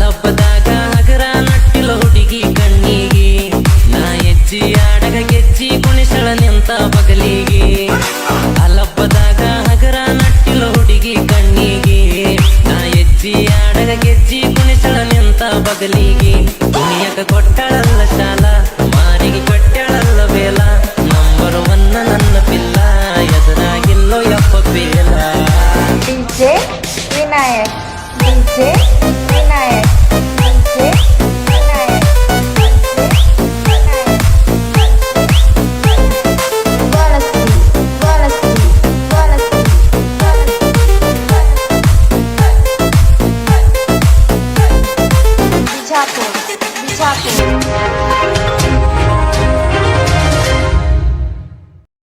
ಲಬ್ಬದಾಗ ಹಗರ ನಟ್ಟಿಲ ಹುಡುಗಿ ಕಣ್ಣಿಗೆ. ನಾ ಎಜ್ಜಿ ಆಡಗ ಗೆಜ್ಜಿ ಕುಣಿಸಳ ನಿಂತ ಬಗಲಿಗೆ. ಅಲಪ್ಪದಾಗ ಹಗರ ನಟ್ಟಿಲ ಹುಡುಗಿ ಕಣ್ಣಿಗೆ. ನಾ ಎಜ್ಜಿ ಆಡಗ ಗೆಜ್ಜಿ ಕುಣಿಸಳ ನಿಂತ ಬಗಲಿಗೆ. ಕುಣಿಯಕ ಕೊಟ್ಟಳಲ್ಲ ಶಾಲ ಮಾರಿಗೆ ಕಟ್ಟಳಲ್ಲ ಬೇಲ. ನಂಬರ್ ಒನ್ನ ನನ್ನ ಪಿಲ್ಲ ಎದುರಾಗಿಲ್ಲೋ ಯಪ್ಪ ಬೇಲ. Vinayak DJ, Bisako.